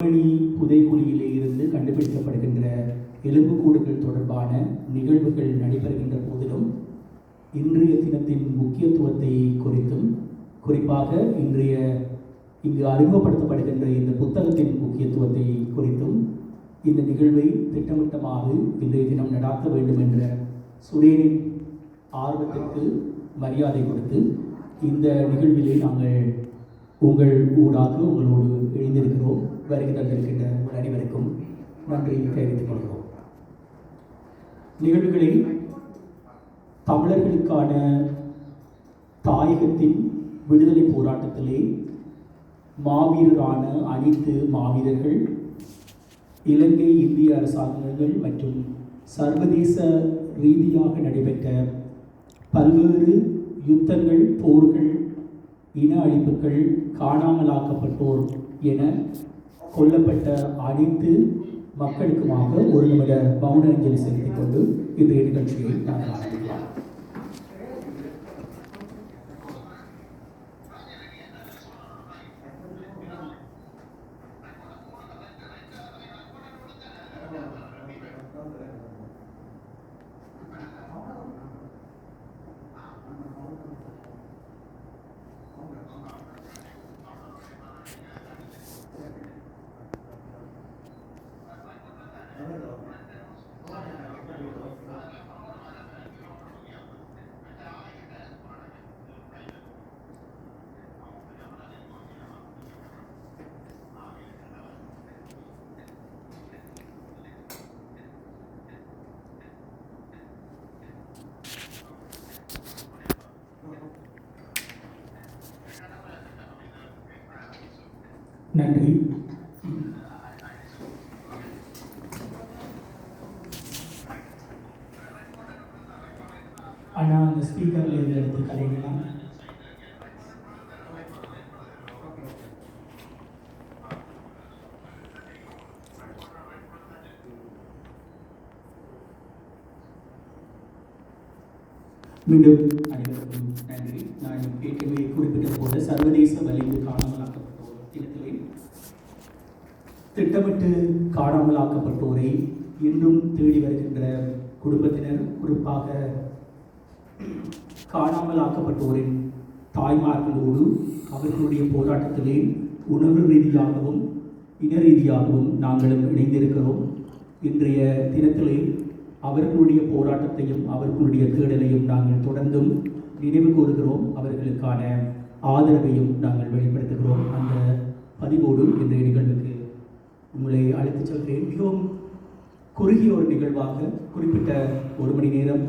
மணி புதைக்குழியிலே இருந்து கண்டுபிடிக்கப்படுகின்ற எலும்புக்கூடுகள் தொடர்பான நிகழ்வுகள் நடைபெறுகின்ற போதிலும் இன்றைய தினத்தின் முக்கியத்துவத்தை குறித்தும் குறிப்பாக இன்றைய இங்கு அறிமுகப்படுத்தப்படுகின்ற இந்த புத்தகத்தின் முக்கியத்துவத்தை குறித்தும் இந்த நிகழ்வை திட்டமிட்டமாக இன்றைய தினம் நடாத்த வேண்டும் என்ற சுரேனின் ஆர்வத்திற்கு மரியாதை கொடுத்து இந்த நிகழ்விலே நாங்கள் உங்கள் ஊடாக உங்களோடு இணைந்திருக்கிறோம். வருகை தந்திருக்கின்ற உங்கள் அனைவருக்கும் நன்றி தெரிவித்துக் கொள்கிறோம். நிகழ்வுகளில் தமிழர்களுக்கான தாயகத்தின் விடுதலை போராட்டத்திலே மாவீரரான அனைத்து மாவீரர்கள் இலங்கை இந்திய அரசாங்கங்கள் மற்றும் சர்வதேச ரீதியாக நடைபெற்ற பல்வேறு யுத்தங்கள் போர்கள் இன அழிப்புகள் காணாமலாக்கப்பட்டோர் என கொல்லப்பட்ட அனைத்து மக்களுக்குமாக ஒரு நிமிட மௌன அஞ்சலி செலுத்திக் கொண்டு இன்றைய நிகழ்ச்சியை நாங்கள் ஆரம்பிக்கலாம். நன்றி. அண்ணா அந்த ஸ்பீக்கரில் இருந்து எடுத்து கலைக்கலாம் மீண்டும் அனைவருக்கும் நன்றி. நான் ஏற்கனவே குறிப்பிட்ட போல சர்வதேச வலிந்து காணாமலாக்கப்பட்டோர் தினத்திலே திட்டமிட்டு காணாமலாக்கப்பட்டோரை இன்னும் தேடி வருகின்ற குடும்பத்தினர் குறிப்பாக காணாமலாக்கப்பட்டோரின் தாய்மார்களோடு அவர்களுடைய போராட்டத்திலே உணர்வு ரீதியாகவும் இன ரீதியாகவும் நாங்களும் இணைந்திருக்கிறோம். இன்றைய தினத்திலே அவர்களுடைய போராட்டத்தையும் அவர்களுடைய தேடலையும் நாங்கள் தொடர்ந்தும் நினைவு கூறுகிறோம். அவர்களுக்கான ஆதரவையும் நாங்கள் வெளிப்படுத்துகிறோம். அந்த பதிவோடு இன்றைய நிகழ்வுக்கு உங்களை அழைத்துச் செல்கிறேன். மிகவும் குறுகிய ஒரு நிகழ்வாக குறிப்பிட்ட ஒரு மணி நேரம்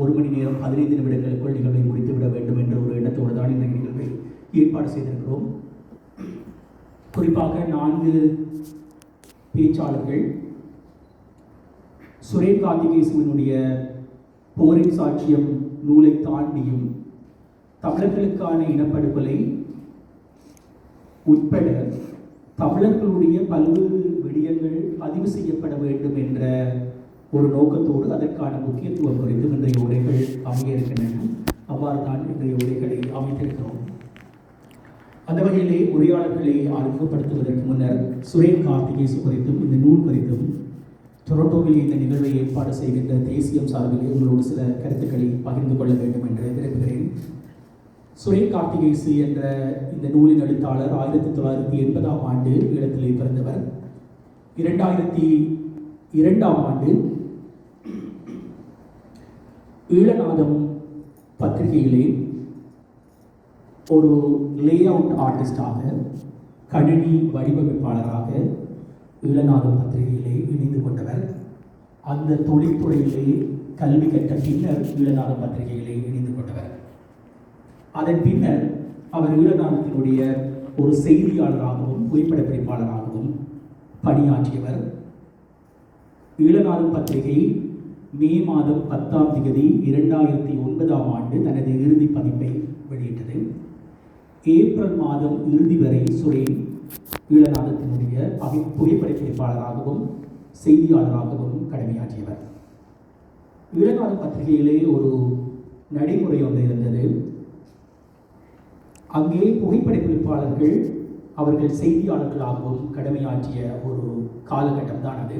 ஒரு மணி நேரம் பதினைந்து நிமிடங்களுக்குள் நிகழ்வை முடித்துவிட வேண்டும் என்ற ஒரு எண்ணத்தோடு தான் இந்த நிகழ்வை ஏற்பாடு செய்திருக்கிறோம். குறிப்பாக நான்கு பேச்சாளர்கள் சுரேன் கார்த்திகேசுவனுடைய போரின் சாட்சியம் நூலை தாண்டியும் தமிழர்களுக்கான இனப்படுகொலை உட்பட தமிழர்களுடைய பல்வேறு விடயங்கள் பதிவு செய்யப்பட வேண்டும் என்ற ஒரு நோக்கத்தோடு அதற்கான முக்கியத்துவம் குறித்து இன்றைய உரைகள் அமைய இருக்கின்றன அவ்வாறு தான் இன்றைய உரைகளை அமைத்திருக்கிறோம். அந்த வகையிலே உரையாளர்களை அறிமுகப்படுத்துவதற்கு முன்னர் சுரேன் கார்த்திகேசு குறித்தும் இந்த நூல் குறித்தும் டொரண்டோவில் இந்த நிகழ்வை ஏற்பாடு செய்கின்ற தேசியம் சார்பில் உங்களோடு சில கருத்துக்களை பகிர்ந்து கொள்ள வேண்டும் என்று விரும்புகிறேன். சுரேன் கார்த்திகேசு என்ற இந்த நூலின் எழுத்தாளர் ஆயிரத்தி தொள்ளாயிரத்தி எண்பதாம் ஆண்டு ஈழத்திலே பிறந்தவர். இரண்டாயிரத்தி இரண்டாம் ஆண்டு ஈழநாதம் பத்திரிகையிலே ஒரு லே அவுட் ஆர்டிஸ்டாக கணினி வடிவமைப்பாளராக ஈழநாதம் பத்திரிகையிலே இணைந்து கொண்டவர். அந்த தொழில்துறையிலே கல்வி கற்ற பின்னர் ஈழநாதம் பத்திரிகையிலே இணைந்து கொண்டவர். அதன் பின்னர் அவர் ஈழநாதத்தினுடைய ஒரு செய்தியாளராகவும் புகைப்பட பிடிப்பாளராகவும் பணியாற்றியவர். ஈழநாதம் பத்திரிகை மே மாதம் பத்தாம் தேதி இரண்டாயிரத்தி ஒன்பதாம் ஆண்டு தனது இறுதி பதிப்பை வெளியிட்டது. ஏப்ரல் மாதம் இறுதி வரை சுரேன் ஈழநாதத்தினுடைய அவை புகைப்பட பிடிப்பாளராகவும் செய்தியாளராகவும் கடமையாற்றியவர். ஈழநாடு பத்திரிகையிலே ஒரு நடைமுறை ஒன்று இருந்தது. அங்கே புகைப்படப்பிடிப்பாளர்கள் அவர்கள் செய்தியாளர்களாகவும் கடமையாற்றிய ஒரு காலகட்டம் தான் அது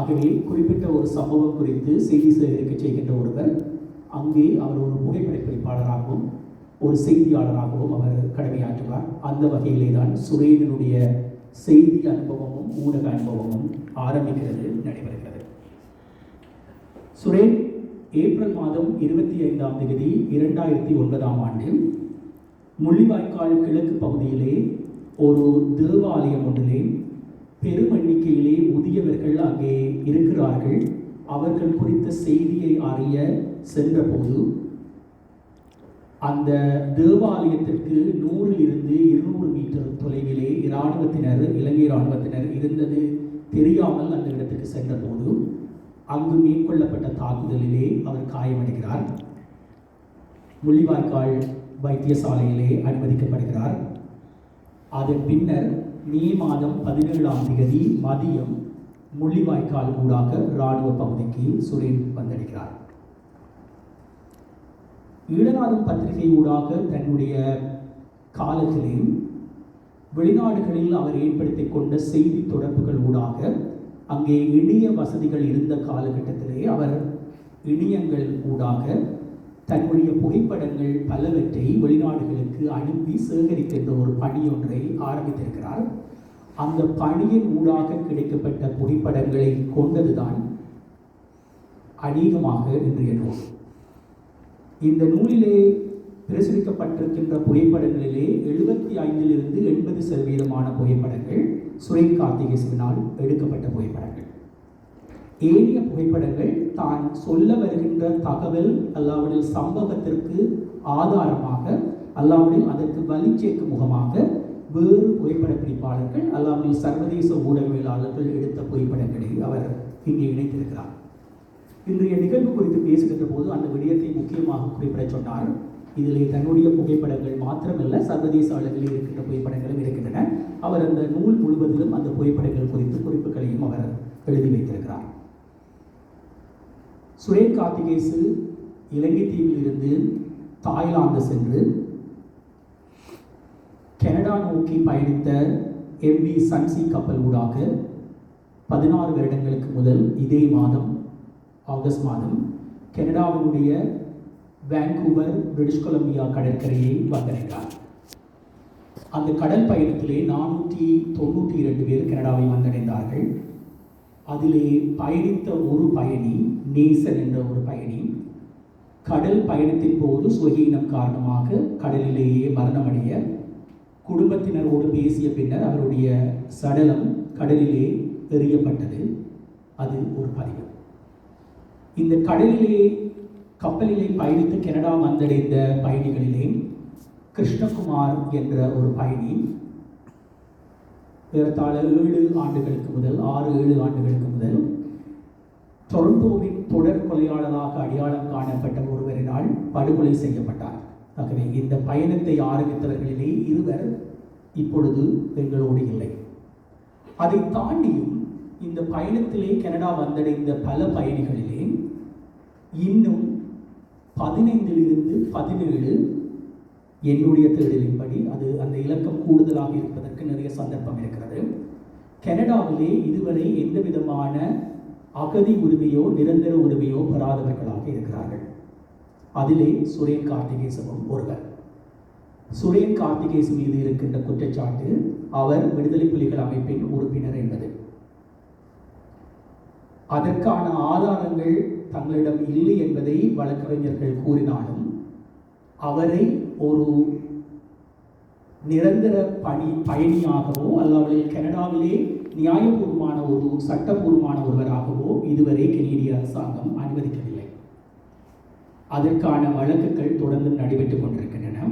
ஆகவே குறிப்பிட்ட ஒரு சம்பவம் குறித்து செய்தி சேகரிக்க செய்கின்ற ஒருவர் அங்கே அவர் ஒரு புகைப்படப்பிடிப்பாளராகவும் ஒரு செய்தியாளராகவும் அவர் கடமையாற்றுவார். அந்த வகையிலே தான் சுரேனினுடைய செய்தி அனுபவமும் ஊடக அனுபவமும் ஆரம்பிக்கிறது நடைபெறுகிறது. சுரேன் ஏப்ரல் மாதம் இருபத்தி ஐந்தாம் தேதி இரண்டாயிரத்தி ஒன்பதாம் ஆண்டு முள்ளிவாய்க்கால் கிழக்கு பகுதியிலே ஒரு தேவாலயம் ஒன்றிலே பெரும் எண்ணிக்கையிலே முதியவர்கள் அங்கே இருக்கிறார்கள். அவர்கள் குறித்த செய்தியை அறிய சென்றபோது அந்த தேவாலயத்திற்கு நூறில் இருந்து இருநூறு மீட்டர் தொலைவிலே இராணுவத்தினர் இலங்கை இராணுவத்தினர் இருந்தது தெரியாமல் அந்த இடத்துக்கு சென்றபோது அங்கு மேற்கொள்ளப்பட்ட தாக்குதலிலே அவர் காயமடைகிறார். முள்ளிவாய்க்கால் வைத்தியசாலையிலே அனுமதிக்கப்படுகிறார். அதன் பின்னர் மே மாதம் பதினேழாம் தேதி மதியம் முள்ளிவாய்க்கால் ஊடாக இராணுவ பகுதிக்கு சுரேன் வந்தடைகிறார். ஈழநாதம் பத்திரிகை ஊடாக தன்னுடைய காலத்திலே வெளிநாடுகளில் அவர் ஏற்படுத்திக் கொண்ட செய்தி தொடர்புகள் ஊடாக அங்கே இணைய வசதிகள் இருந்த காலகட்டத்திலே அவர் இணையங்கள் ஊடாக தன்னுடைய புகைப்படங்கள் பலவற்றை வெளிநாடுகளுக்கு அனுப்பி சேகரிக்கின்ற ஒரு பணி ஒன்றை ஆரம்பித்திருக்கிறார். அந்த பணியின் ஊடாக கிடைக்கப்பட்ட புகைப்படங்களை கொண்டதுதான் அநேகமாக இன்றைய நூல். இந்த நூலிலே பிரசுரிக்கப்பட்டிருக்கின்ற புகைப்படங்களிலே எழுபத்தி ஐந்திலிருந்து எண்பது சதவீதமான புகைப்படங்கள் சுரை கார்த்திகேசனால் எடுக்கப்பட்ட புகைப்படங்கள். ஏனைய புகைப்படங்கள் தான் சொல்ல வருகின்ற தகவல் அல்லாவுடைய சம்பவத்திற்கு ஆதாரமாக அல்லாவுடைய அதற்கு வலி சேர்க்கும் முகமாக வேறு புகைப்பட பிடிப்பாளர்கள் அல்லாவுடைய சர்வதேச ஊடகவியலாளர்கள் எடுத்த புகைப்படங்களை அவர் இங்கே இணைத்திருக்கிறார். இன்றைய நிகழ்வு குறித்து பேசுகின்ற போது அந்த விடயத்தை முக்கியமாக குறிப்பிட சொன்னார். இதிலே தன்னுடைய புகைப்படங்கள் மாத்திரமல்ல சர்வதேச அளவில் இருக்கின்ற புகைப்படங்களும் இருக்கின்றன. அவர் அந்த நூல் முழுவதிலும் அந்த புகைப்படங்கள் குறித்து குறிப்புகளையும் அவர் எழுதி வைத்திருக்கிறார். சுரேன் கார்த்திகேசு இலங்கை தீவில் இருந்து தாய்லாந்து சென்று கனடா நோக்கி பயணித்த எம்வி சன்சி கப்பல் ஊடாக பதினாறு வருடங்களுக்கு முதல் இதே மாதம் ஆகஸ்ட் மாதம் கனடாவினுடைய வான்கூவர் பிரிட்டிஷ் கொலம்பியா கடற்கரையை வந்தடைந்தார். அந்த கடல் பயணத்திலே நானூற்றி தொண்ணூற்றி இரண்டு பேர் கனடாவை வந்தடைந்தார்கள். அதிலே பயணித்த ஒரு பயணி நேசன் என்ற ஒரு பயணி கடல் பயணத்தின் போது சுகீனம் காரணமாக கடலிலேயே மரணமடைய குடும்பத்தினரோடு பேசிய பின்னர் அவருடைய சடலம் கடலிலே எறியப்பட்டது. அது ஒரு பதிவு. இந்த கடலிலே கப்பலிலே பயணித்து கனடா வந்தடைந்த பயணிகளிலே கிருஷ்ணகுமார் என்ற ஒரு பயணி ஏறத்தாழ ஏழு ஆண்டுகளுக்கு முதல் ஆறு ஏழு ஆண்டுகளுக்கு முதல். டொரண்டோவின் தொடர் கொலையாளராக அடையாளம் காணப்பட்ட ஒருவரினால் படுகொலை செய்யப்பட்டார். ஆகவே இந்த பயணத்தை ஆரம்பித்தவர்களிலே இருவர் இப்பொழுது எங்களோடு இல்லை. அதை தாண்டியும் இந்த பயணத்திலே கனடா வந்தடைந்த பல பயணிகளிலே இன்னும் பதினைந்திலிருந்து பதினேழு என்னுடைய தேடலின்படி அது அந்த இலக்கம் கூடுதலாக இருப்பதற்கு நிறைய சந்தர்ப்பம் இருக்கிறது. கனடாவிலே இதுவரை எந்த விதமான அகதி உரிமையோ நிரந்தர உரிமையோ பெறாதவர்களாக இருக்கிறார்கள். அதிலே சுரேன் கார்த்திகேசவும் ஒருவர். சுரேன் கார்த்திகேசு மீது இருக்கின்ற குற்றச்சாட்டு அவர் விடுதலை புலிகள் அமைப்பின் உறுப்பினர் என்பது. அதற்கான ஆதாரங்கள் தங்களிடம் இல்லை என்பதை வழக்கறிஞர்கள் கூறினாலும் அவரை ஒரு நிரந்தர பணி பயணியாகவோ அல்லாமல் கனடாவிலே நியாயபூர்வமான ஒரு சட்டபூர்வமான ஒருவராகவோ இதுவரை கெனடிய அரசாங்கம் அனுமதிக்கவில்லை. அதற்கான வழக்குகள் தொடர்ந்து நடைபெற்றுக் கொண்டிருக்கின்றன.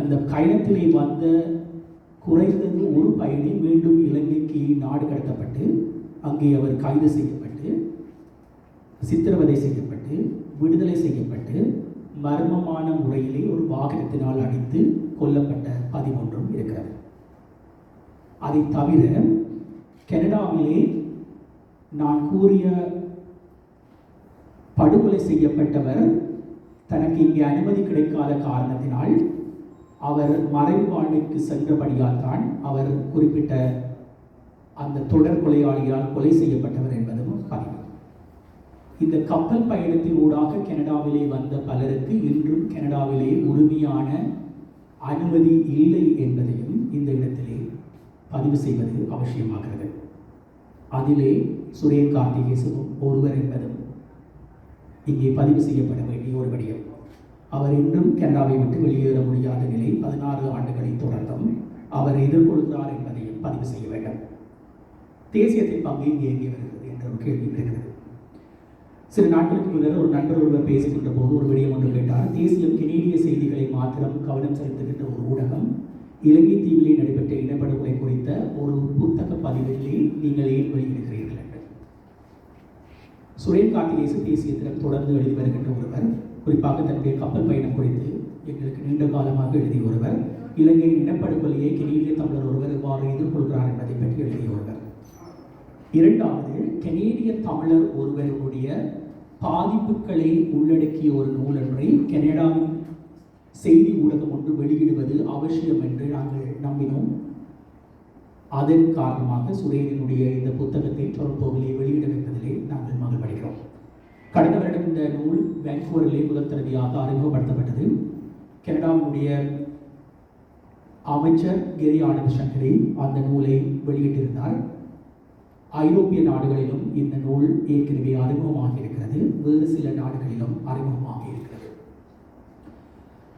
அந்த பயணத்திலே வந்த குறைந்தது ஒரு பயணி மீண்டும் இலங்கைக்கு நாடு கடத்தப்பட்டு அங்கே அவர் கைது செய்யப்பட்டு சித்திரவதை செய்யப்பட்டு விடுதலை செய்யப்பட்டு மர்மமான முறையிலே ஒரு வாகனத்தினால் அடித்து கொல்லப்பட்ட பதிவொன்றும் இருக்கிறது. அதை தவிர கனடாவிலே நான் கூறிய படுகொலை செய்யப்பட்டவர் தனக்கு இங்கே அனுமதி கிடைக்காத காரணத்தினால் அவர் மறைவு வாழ்விற்கு சென்றபடியால் தான் அவர் குறிப்பிட்ட அந்த தொடர் கொலையாளியால் கொலை செய்யப்பட்டவர் என்பதும் பதிவு. இந்த கப்பல் பயணத்தின் ஊடாக கனடாவிலே வந்த பலருக்கு இன்றும் கனடாவிலே உரிமையான அனுமதி இல்லை என்பதையும் இந்த இடத்திலே பதிவு செய்வது அவசியமாகிறது. அதிலே சுரேன் கார்த்திகேசனும் ஒருவர் என்பதும் இங்கே பதிவு செய்யப்பட வேண்டிய ஒரு விடயம். அவர் இன்றும் கனடாவை விட்டு வெளியேற முடியாத நிலை பதினாறு ஆண்டுகளை தொடர்ந்தும் அவர் எதிர்கொள்கிறார் என்பதையும் பதிவு செய்ய வேண்டும். தேசியத்தின் பங்கு இங்கே எங்கே வருகிறது என்ற ஒரு கேள்வி இருக்கிறது சில நாட்களுக்கு முதல் ஒரு நண்பர் ஒருவர் பேசுகின்ற போது ஒரு விடயம் ஒன்று கேட்டார். தேசியம் கெனேடிய செய்திகளை மாத்திரம் கவனம் செலுத்துகின்ற ஒரு ஊடகம். இலங்கை தீவிலே நடைபெற்ற இனப்படுகொலை குறித்த ஒரு புத்தக பதிவிலே நீங்கள் ஏன் வெளியிடுகிறீர்கள் என்று. சுரேன் கார்த்திகேசு தேசியத்திடம் தொடர்ந்து எழுதி வருகின்ற ஒருவர். குறிப்பாக தன்னுடைய கப்பல் பயணம் குறித்து எங்களுக்கு நீண்ட காலமாக எழுதிய ஒருவர். இலங்கையின் இனப்படுகொலையை கெனேடிய தமிழர் ஒருவர் எவ்வாறு எதிர்கொள்கிறார் என்பதை பற்றி எழுதிய ஒருவர். இரண்டாவது கெனேடிய தமிழர் ஒருவருடைய பாதிப்புகளை உள்ளடக்கிய ஒரு நூல் ஒன்றை கனடாவின் செய்தி ஊடகம் ஒன்று வெளியிடுவது அவசியம் என்று நாங்கள் நம்பினோம். அதன் காரணமாக சுரேனினுடைய இந்த புத்தகத்தை டொரண்டோவிலே வெளியிட வைப்பதிலே நாங்கள் மகிழ்வடைகிறோம். கடந்த வருடம் இந்த நூல் வேன்கூவரிலே முதல் தடவையாக அறிமுகப்படுத்தப்பட்டது. கனடாவினுடைய அமைச்சர் கிரி ஆனந்த் சங்கரி அந்த நூலை வெளியிட்டிருந்தார். ஐரோப்பிய நாடுகளிலும் இந்த நூல் ஏற்கனவே அறிமுகமாக இருக்கிறது வேறு சில நாடுகளிலும் அறிமுகமாகி இருக்கிறது.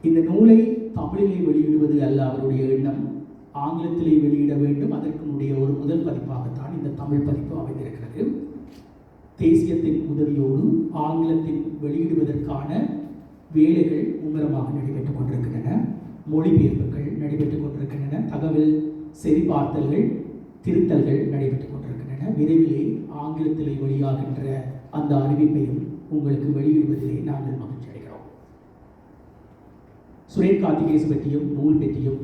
இந்த நூலை தமிழிலே வெளியிடுவது அல்ல அவருடைய எண்ணம். ஆங்கிலத்திலே வெளியிட வேண்டும். அதற்குடைய ஒரு முதல் பதிப்பாகத்தான் இந்த தமிழ் பதிப்பு அமைந்திருக்கிறது. தேசியத்தின் உதவியோடு ஆங்கிலத்தின் வெளியிடுவதற்கான வேலைகள் மும்முரமாக நடைபெற்றுக் கொண்டிருக்கின்றன. மொழிபெயர்ப்புகள் நடைபெற்றுக் கொண்டிருக்கின்றன. தகவல் சரிபார்த்தல்கள் திருத்தல்கள் நடைபெற்றுக் கொண்டிருக்கின்றன. விரைவிலே ஆங்கிலத்திலே வெளியாகின்ற அந்த அறிவிப்பையும் உங்களுக்கு வெளியிடுவதிலே நாங்கள் மகிழ்ச்சி அடைகிறோம். சுரேன் கார்த்திகேசு பற்றியும் நூல் பற்றியும்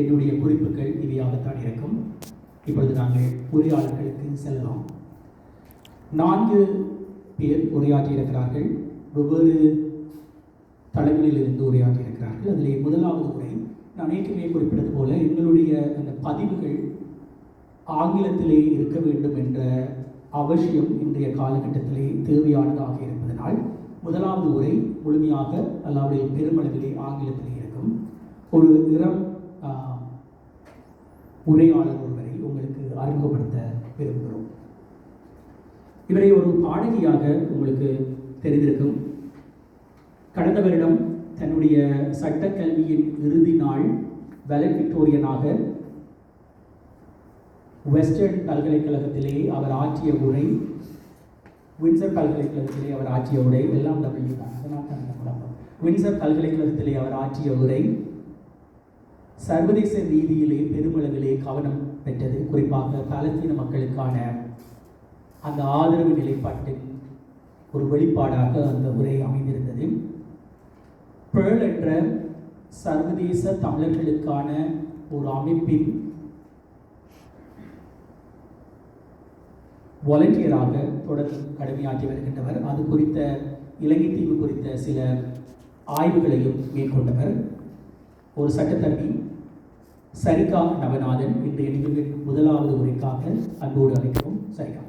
என்னுடைய குறிப்புகள் இவையாகத்தான் இருக்கும். இப்பொழுது நாங்கள் உரையாளர்களுக்கு செல்லலாம். நான்கு பேர் உரையாற்றியிருக்கிறார்கள். வெவ்வேறு தலைமையிலிருந்து உரையாற்றி இருக்கிறார்கள் அதிலே முதலாவது உரை நான் ஏற்கனவே குறிப்பிட்டது போல எங்களுடைய அந்த பதிவுகள் ஆங்கிலத்திலே இருக்க வேண்டும் என்ற அவசியம் இன்றைய காலகட்டத்திலே தேவையானதாக இருப்பதனால் முதலாவது உரை முழுமையாக அல்லாவுடைய பெருமளவிலே ஆங்கிலத்திலே இருக்கும். ஒரு இளம் உரையாளர் ஒருவரை உங்களுக்கு அறிமுகப்படுத்த விரும்புகிறோம். இவரை ஒரு பாடகியாக உங்களுக்கு தெரிந்திருக்கும். கடந்த வருடம் தன்னுடைய சட்டக்கல்வியின் இறுதி நாள் வெலட் விக்டோரியனாக வெஸ்டர்ன் பல்கலைக்கழகத்திலே அவர் ஆற்றிய உரை வின்சர் பல்கலைக்கழகத்திலே அவர் ஆற்றிய உரை எல்லாம் டபிள்யூ தான் அதனால் தான் இந்த வின்சர் பல்கலைக்கழகத்திலே அவர் ஆற்றிய உரை சர்வதேச ரீதியிலே பெருமளவிலே கவனம் பெற்றது. குறிப்பாக பாலஸ்தீன மக்களுக்கான அந்த ஆதரவு நிலைப்பாட்டின் ஒரு வெளிப்பாடாக அந்த உரை அமைந்திருந்தது. பேர்ல் என்ற சர்வதேச தமிழர்களுக்கான ஒரு அமைப்பின் வாலண்டியராக தொடர்ந்து கடமையாற்றி வருகின்றவர். அது குறித்த இலங்கை தீவு குறித்த சில ஆய்வுகளையும் மேற்கொண்டவர். ஒரு சட்டத்தரணி சரிகா நவநாதன் இன்றைய நிகழ்வின் முதலாவது உரைக்காக அன்போடு அழைக்கவும் சரிகா.